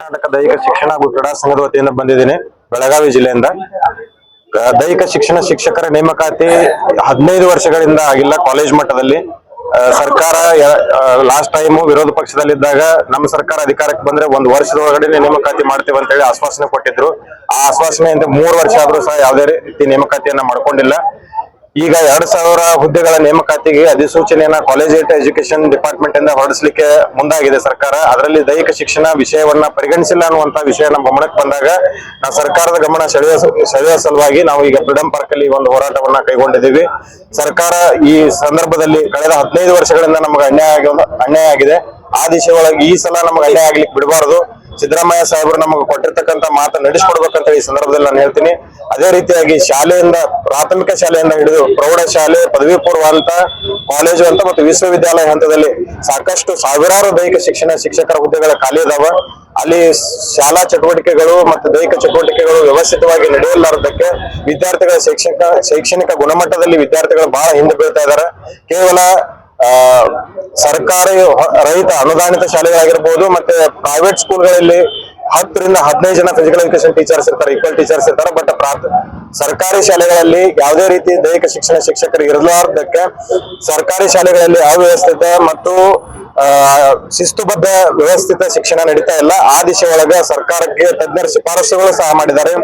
ಕರ್ನಾಟಕ ದೈಹಿಕ ಶಿಕ್ಷಣ ಹಾಗೂ ಕ್ರೀಡಾ ಸಂಘದ ವತಿಯಿಂದ ಬಂದಿದ್ದೀನಿ. ಬೆಳಗಾವಿ ಜಿಲ್ಲೆಯಿಂದ. ದೈಹಿಕ ಶಿಕ್ಷಣ ಶಿಕ್ಷಕರ ನೇಮಕಾತಿ ಹದಿನೈದು ವರ್ಷಗಳಿಂದ ಆಗಿಲ್ಲ ಕಾಲೇಜ್ ಮಟ್ಟದಲ್ಲಿ. ಸರ್ಕಾರ ಲಾಸ್ಟ್ ಟೈಮ್ ವಿರೋಧ ಪಕ್ಷದಲ್ಲಿದ್ದಾಗ ನಮ್ಮ ಸರ್ಕಾರ ಅಧಿಕಾರಕ್ಕೆ ಬಂದ್ರೆ ಒಂದು ವರ್ಷದ ಒಳಗಡೆ ನೇಮಕಾತಿ ಮಾಡ್ತೇವೆ ಅಂತ ಹೇಳಿ ಆಶ್ವಾಸನೆ ಕೊಟ್ಟಿದ್ರು. ಆ ಆಶ್ವಾಸನೆಯಿಂದ ಮೂರು ವರ್ಷ ಆದ್ರೂ ಸಹ ಯಾವುದೇ ರೀತಿ ನೇಮಕಾತಿಯನ್ನ ಮಾಡ್ಕೊಂಡಿಲ್ಲ. ಈಗ ಎರಡ್ ಸಾವಿರ ಹುದ್ದೆಗಳ ನೇಮಕಾತಿಗೆ ಅಧಿಸೂಚನೆಯನ್ನ ಕಾಲೇಜ್ ಎಜುಕೇಶನ್ ಡಿಪಾರ್ಟ್ಮೆಂಟ್ ಇಂದ ಹೊರಡಿಸಲಿಕ್ಕೆ ಮುಂದಾಗಿದೆ ಸರ್ಕಾರ. ಅದರಲ್ಲಿ ದೈಹಿಕ ಶಿಕ್ಷಣ ವಿಷಯವನ್ನ ಪರಿಗಣಿಸಿಲ್ಲ ಅನ್ನುವಂತ ವಿಷಯ ನಮ್ಮ ಗಮನಕ್ಕೆ ಬಂದಾಗ ನಾವು ಸರ್ಕಾರದ ಗಮನ ಸೆಳೆಯುವ ಸೆಳೆಯುವ ಸಲುವಾಗಿ ನಾವು ಈಗ ಫ್ರೀಡಮ್ ಪಾರ್ಕ್ ಅಲ್ಲಿ ಒಂದು ಹೋರಾಟವನ್ನ ಕೈಗೊಂಡಿದ್ದೀವಿ. ಸರ್ಕಾರ ಈ ಸಂದರ್ಭದಲ್ಲಿ ಕಳೆದ ಹದಿನೈದು ವರ್ಷಗಳಿಂದ ನಮಗೆ ಅನ್ಯಾಯ ಅನ್ಯಾಯ ಆಗಿದೆ. ಆ ದಿಶೆ ಒಳಗೆ ಈ ಸಲ ನಮ್ಗೆ ಅನ್ಯಾಯ ಆಗ್ಲಿಕ್ಕೆ ಬಿಡಬಾರದು. ಸಿದ್ದರಾಮಯ್ಯ ಸಾಹೇಬರು ನಮಗೆ ಕೊಟ್ಟಿರ್ತಕ್ಕಂಥ ಮಾತು ನಡೆಸ್ಕೊಡ್ಬೇಕಂತ ಈ ಸಂದರ್ಭದಲ್ಲಿ ನಾನು ಹೇಳ್ತೀನಿ. ಅದೇ ರೀತಿಯಾಗಿ ಶಾಲೆಯಿಂದ, ಪ್ರಾಥಮಿಕ ಶಾಲೆಯಿಂದ ಹಿಡಿದು ಪ್ರೌಢಶಾಲೆ, ಪದವಿ ಪೂರ್ವ ಹಂತ ಕಾಲೇಜು ಹಂತ ಮತ್ತು ವಿಶ್ವವಿದ್ಯಾಲಯ ಹಂತದಲ್ಲಿ ಸಾಕಷ್ಟು ಸಾವಿರಾರು ದೈಹಿಕ ಶಿಕ್ಷಣ ಶಿಕ್ಷಕರ ಹುದ್ದೆಗಳ ಖಾಲಿ ಇದಾವ ಅಲ್ಲಿ ಶಾಲಾ ಚಟುವಟಿಕೆಗಳು ಮತ್ತು ದೈಹಿಕ ಚಟುವಟಿಕೆಗಳು ವ್ಯವಸ್ಥಿತವಾಗಿ ನಡೆಯಲಾರದಕ್ಕೆ ವಿದ್ಯಾರ್ಥಿಗಳ ಶೈಕ್ಷಣಿಕ ಶೈಕ್ಷಣಿಕ ಗುಣಮಟ್ಟದಲ್ಲಿ ವಿದ್ಯಾರ್ಥಿಗಳು ಬಹಳ ಹಿಂದೆ ಬೀಳ್ತಾ ಇದ್ದಾರೆ. ಕೇವಲ ಸರ್ಕಾರಿ ರಹಿತ ಅನುದಾನಿತ ಶಾಲೆಗಳಾಗಿರ್ಬೋದು ಮತ್ತೆ ಪ್ರೈವೇಟ್ ಸ್ಕೂಲ್ಗಳಲ್ಲಿ ಹತ್ತರಿಂದ ಹದಿನೈದು ಜನ ಫಿಸಿಕಲ್ ಎಜುಕೇಶನ್ ಟೀಚರ್ಸ್ ಇರ್ತಾರೆ ಈಕ್ವಲ್ ಟೀಚರ್ಸ್ ಇರ್ತಾರೆ ಬಟ್ ಸರ್ಕಾರಿ ಶಾಲೆಗಳಲ್ಲಿ ಯಾವುದೇ ರೀತಿ ದೈಹಿಕ ಶಿಕ್ಷಣ ಶಿಕ್ಷಕರು ಇರಲಾರ್ದಕ್ಕೆ ಸರ್ಕಾರಿ ಶಾಲೆಗಳಲ್ಲಿ ಅವ್ಯವಸ್ಥಿತ ಮತ್ತು ಶಿಸ್ತುಬದ್ಧ ವ್ಯವಸ್ಥಿತ ಶಿಕ್ಷಣ ನಡೀತಾ ಇಲ್ಲ. ಆ ದಿಶೆ ಒಳಗೆ ಸರ್ಕಾರಕ್ಕೆ ತಜ್ಞರ ಶಿಫಾರಸುಗಳು ಸಹ ಮಾಡಿದ್ದಾರೆ.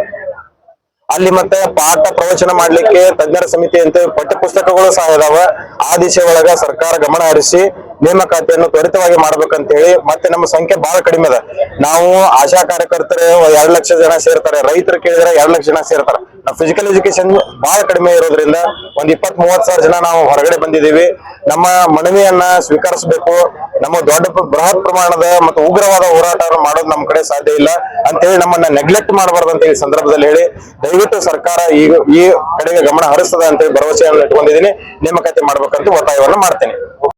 ಅಲ್ಲಿ ಮತ್ತೆ ಪಾಠ ಪ್ರವಚನ ಮಾಡ್ಲಿಕ್ಕೆ ತಜ್ಞರ ಸಮಿತಿಯಂತೆ ಪಠ್ಯ ಪುಸ್ತಕಗಳು ಸಹ ಇದಾವೆ. ಆ ದಿಶೆ ಒಳಗ ಸರ್ಕಾರ ಗಮನ ಹರಿಸಿ ನೇಮಕಾತಿಯನ್ನು ತ್ವರಿತವಾಗಿ ಮಾಡ್ಬೇಕಂತ ಹೇಳಿ ಮತ್ತೆ ನಮ್ಮ ಸಂಖ್ಯೆ ಬಹಳ ಕಡಿಮೆ ಅದ. ನಾವು ಆಶಾ ಕಾರ್ಯಕರ್ತರು ಎರಡ್ ಲಕ್ಷ ಜನ ಸೇರ್ತಾರೆ, ರೈತರು ಕೇಳಿದ್ರೆ ಎರಡ್ ಲಕ್ಷ ಜನ ಸೇರ್ತಾರೆ. ನಾವು ಫಿಸಿಕಲ್ ಎಜುಕೇಶನ್ ಬಹಳ ಕಡಿಮೆ ಇರೋದ್ರಿಂದ ಒಂದ್ ಇಪ್ಪತ್ ಮೂವತ್ ಸಾವಿರ ಜನ ನಾವು ಹೊರಗಡೆ ಬಂದಿದ್ದೀವಿ. ನಮ್ಮ ಮನವಿಯನ್ನ ಸ್ವೀಕರಿಸಬೇಕು. ನಮ್ಮ ದೊಡ್ಡ ಬೃಹತ್ ಪ್ರಮಾಣದ ಮತ್ತು ಉಗ್ರವಾದ ಹೋರಾಟ ಮಾಡೋದು ನಮ್ಮ ಕಡೆ ಸಾಧ್ಯ ಇಲ್ಲ ಅಂತೇಳಿ ನಮ್ಮನ್ನ ನೆಗ್ಲೆಕ್ಟ್ ಮಾಡಬಾರ್ದು ಅಂತ ಈ ಸಂದರ್ಭದಲ್ಲಿ ಹೇಳಿ, ದಯವಿಟ್ಟು ಸರ್ಕಾರ ಈಗ ಈ ಕಡೆಗೆ ಗಮನ ಹರಿಸ್ತದ ಅಂತೇಳಿ ಭರವಸೆಯನ್ನು ಇಟ್ಕೊಂಡಿದ್ದೀನಿ. ನೇಮಕಾತಿ ಮಾಡ್ಬೇಕಂತ ಒತ್ತಾಯವನ್ನು ಮಾಡ್ತೇನೆ.